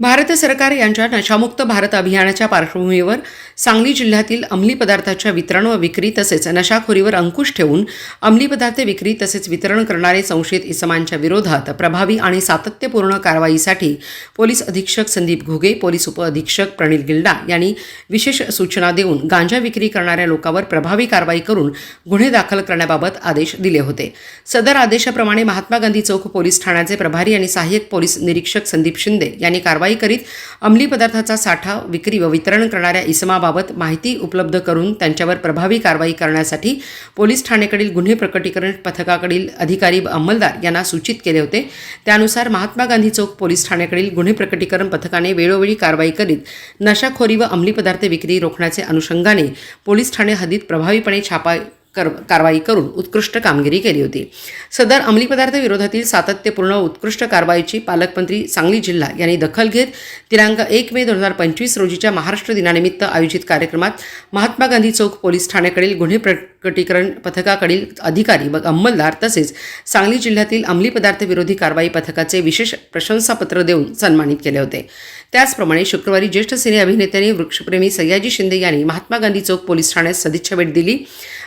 भारत सरकार यांच्या नशामुक्त भारत अभियानाच्या पार्श्वभूमीवर सांगली जिल्ह्यातील अंमली पदार्थाच्या वितरण व विक्री तसेच नशाखोरीवर अंकुश ठेवून अंमली पदार्थ विक्री तसेच वितरण करणारे संशयित इसमांच्या विरोधात प्रभावी आणि सातत्यपूर्ण कारवाईसाठी पोलीस अधीक्षक संदीप घुगे पोलीस उपअधीक्षक प्रणिल गिल्डा यांनी विशेष सूचना देऊन गांजा विक्री करणाऱ्या लोकांवर प्रभावी कारवाई करून गुन्हे दाखल करण्याबाबत आदेश दिले होते. सदर आदेशाप्रमाणे महात्मा गांधी चौक पोलीस ठाण्याचे प्रभारी आणि सहाय्यक पोलीस निरीक्षक संदीप शिंदे यांनी कारवाई करीत अंमली पदार्थाचा साठा विक्री व वितरण करणाऱ्या इसमाबाबत माहिती उपलब्ध करून त्यांच्यावर प्रभावी कारवाई करण्यासाठी पोलीस ठाणेकडील गुन्हे प्रकटीकरण पथकाकडील अधिकारी व अंमलदार यांना सूचित केले होते. त्यानुसार महात्मा गांधी चौक पोलीस ठाण्याकडील गुन्हे प्रकटीकरण पथकाने वेळोवेळी कारवाई करीत नशाखोरी व अंमली पदार्थ विक्री रोखण्याचे अनुषंगाने पोलीस ठाणे हद्दीत प्रभावीपणे छापा कर कारवाई करून उत्कृष्ट कामगिरी केली होती. सदर अंमली पदार्थ विरोधातील सातत्यपूर्ण उत्कृष्ट कारवाईची पालकमंत्री सांगली जिल्हा यांनी दखल घेत दिनांक एक मे दोन हजार पंचवीस रोजीच्या महाराष्ट्र दिनानिमित्त आयोजित कार्यक्रमात महात्मा गांधी चौक पोलीस ठाण्याकडील गुन्हे प्रकटीकरण पथकाकडील अधिकारी व अंमलदार तसेच सांगली जिल्ह्यातील अंमली पदार्थ विरोधी कारवाई पथकाचे विशेष प्रशंसापत्र देऊन सन्मानित केले होते. त्याचप्रमाणे शुक्रवारी ज्येष्ठ सिने अभिनेत्याने वृक्षप्रेमी सयाजी शिंदे यांनी महात्मा गांधी चौक पोलीस ठाण्यात सदिच्छा भेट दिली.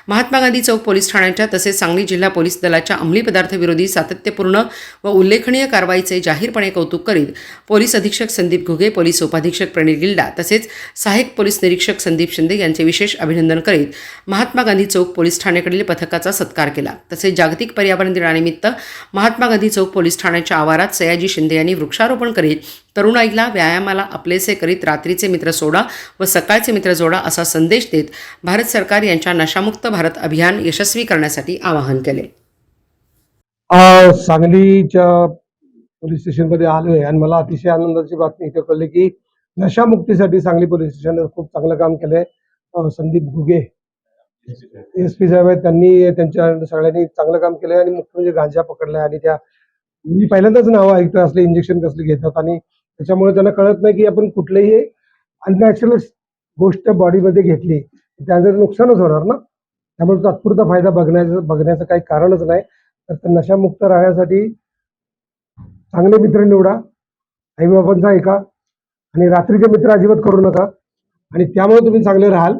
महात्मा गांधी चौक पोलीस ठाण्याच्या तसेच सांगली जिल्हा पोलीस दलाच्या अंमली पदार्थविरोधी सातत्यपूर्ण व उल्लेखनीय कारवाईचे जाहीरपणे कौतुक करीत पोलीस अधीक्षक संदीप घुगे पोलीस उपाधीक्षक प्रणील गिल्डा तसेच सहाय्यक पोलीस निरीक्षक संदीप शिंदे यांचे विशेष अभिनंदन करीत महात्मा गांधी चौक पोलीस ठाण्याकडील पथकाचा सत्कार केला. तसेच जागतिक पर्यावरण दिनानिमित्त महात्मा गांधी चौक पोलीस ठाण्याच्या आवारात सयाजी शिंदे यांनी वृक्षारोपण करीत तरुणाईला व्यायामाला आपलेसे करीत रात्रीचे मित्र सोडा व सकाळचे मित्र जोडा असा संदेश देत भारत सरकार यांच्या नशामुक्त भारत अभियान यशस्वी करण्यासाठी आवाहन केले. सांगलीच्या पोलीस स्टेशनमध्ये आलोय आणि मला अतिशय आनंदाची बातमी इथे कळली की नशामुक्तीसाठी सांगली पोलीस स्टेशन खूप चांगलं काम केलंय. संदीप घुगे एस पी साहेब आहेत त्यांनी त्यांच्या सगळ्यांनी चांगलं काम केलंय आणि मुख्य म्हणजे गांजा पकडलाय आणि त्या मी पहिल्यांदाच नावं ऐकतोय असले इंजेक्शन कसले घेतात आणि त्याच्यामुळे त्यांना कळत नाही की आपण कुठलेही अननॅचरल गोष्ट बॉडीमध्ये घेतली त्याचं नुकसानच होणार ना? त्यामुळे तात्पुरता फायदा बघण्याचं बघण्याचं काही कारणच नाही. तर नशामुक्त राहण्यासाठी चांगले मित्र निवडा. आईबाबांचा ऐका. आणि रात्रीचे मित्र अजिबात करू नका. आणि त्यामुळे तुम्ही चांगले राहाल.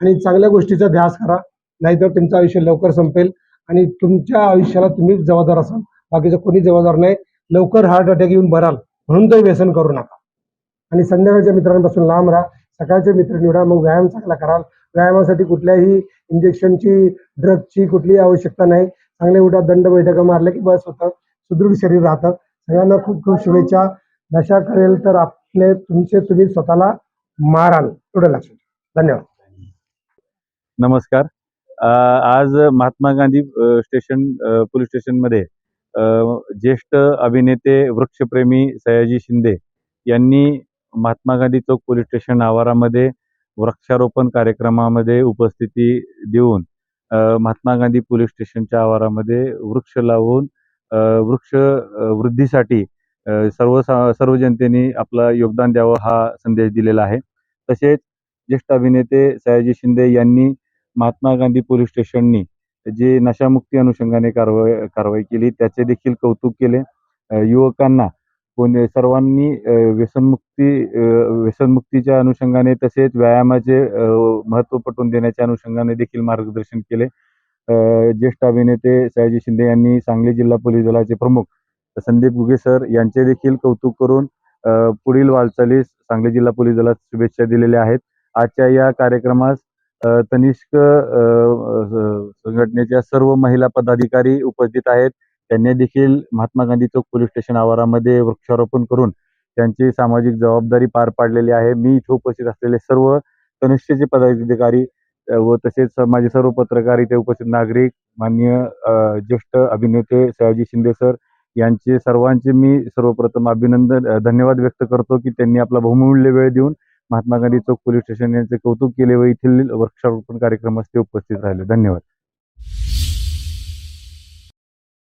आणि चांगल्या गोष्टीचा ध्यास करा. नाहीतर तुमचं आयुष्य लवकर संपेल. आणि तुमच्या आयुष्याला तुम्ही जबाबदार असाल. बाकीचं कोणी जबाबदार नाही. लवकर हार्ट अटॅक येऊन भराल. म्हणून तो व्यसन करू नका. आणि संध्याकाळच्या मित्रांपासून लांब राहा. सकाळचे मित्र निवडा. मग व्यायाम चांगला कराल. व्यायामासाठी कुठल्याही इंजेक्शनची ड्रगची कुठलीही आवश्यकता नाही. चांगले उठा दंड बैठका मारल्या की बस होतं. सुदृढ शरीर राहतं. सगळ्यांना खूप खूप शुभेच्छा. नशा करेल तर आपले तुमचे तुम्ही स्वतःला माराल. एवढं लक्षात धन्यवाद. नमस्कार. आज महात्मा गांधी स्टेशन पोलीस स्टेशनमध्ये ज्येष्ठ अभिनेते वृक्षप्रेमी सयाजी शिंदे यांनी महात्मा गांधी चौक पोलीस स्टेशन आवारामध्ये वृक्षारोपण कार्यक्रमामध्ये उपस्थिती देऊन महात्मा गांधी पोलीस स्टेशनच्या आवारामध्ये वृक्ष लावून वृक्ष वृद्धीसाठी सर्व सा- सर्व जनतेने आपलं योगदान द्यावं हा संदेश दिलेला आहे. तसेच ज्येष्ठ अभिनेते सयाजी शिंदे यांनी महात्मा गांधी पोलीस स्टेशननी जे नशामुक्ती अनुषंगाने कारवाई कारवाई केली त्याचे देखील कौतुक केले. युवकांना कोण सर्वांनी व्यसनमुक्ती व्यसनमुक्तीच्या अनुषंगाने तसेच व्यायामाचे महत्त्व पटवून देण्याच्या अनुषंगाने देखील मार्गदर्शन केले. ज्येष्ठ अभिनेते सयाजी शिंदे यांनी सांगली जिल्हा पोलीस दलाचे प्रमुख संदीप गुगे सर यांचे देखील कौतुक करून पुढील वाटचालीस सांगली जिल्हा पोलीस दलात शुभेच्छा दिलेल्या आहेत. आजच्या या कार्यक्रमास तनिष्क संघटनेच्या सर्व महिला पदाधिकारी उपस्थित आहेत. त्यांनी देखील महात्मा गांधी चौक पोलीस स्टेशन आवारामध्ये वृक्षारोपण करून त्यांची सामाजिक जबाबदारी पार पाडलेली आहे. मी इथे उपस्थित असलेले सर्व कनिष्ठचे पदाधिकारी व तसेच माझे सर्व पत्रकार इथे उपस्थित नागरिक मान्य ज्येष्ठ अभिनेते सयाजी शिंदे सर यांचे सर्वांचे मी सर्वप्रथम अभिनंदन धन्यवाद व्यक्त करतो की त्यांनी आपला बहुमूल्य वेळ देऊन महात्मा गांधी चौक पोलीस स्टेशन यांचे कौतुक केले व येथील वृक्षारोपण कार्यक्रमास ते उपस्थित राहिले. धन्यवाद.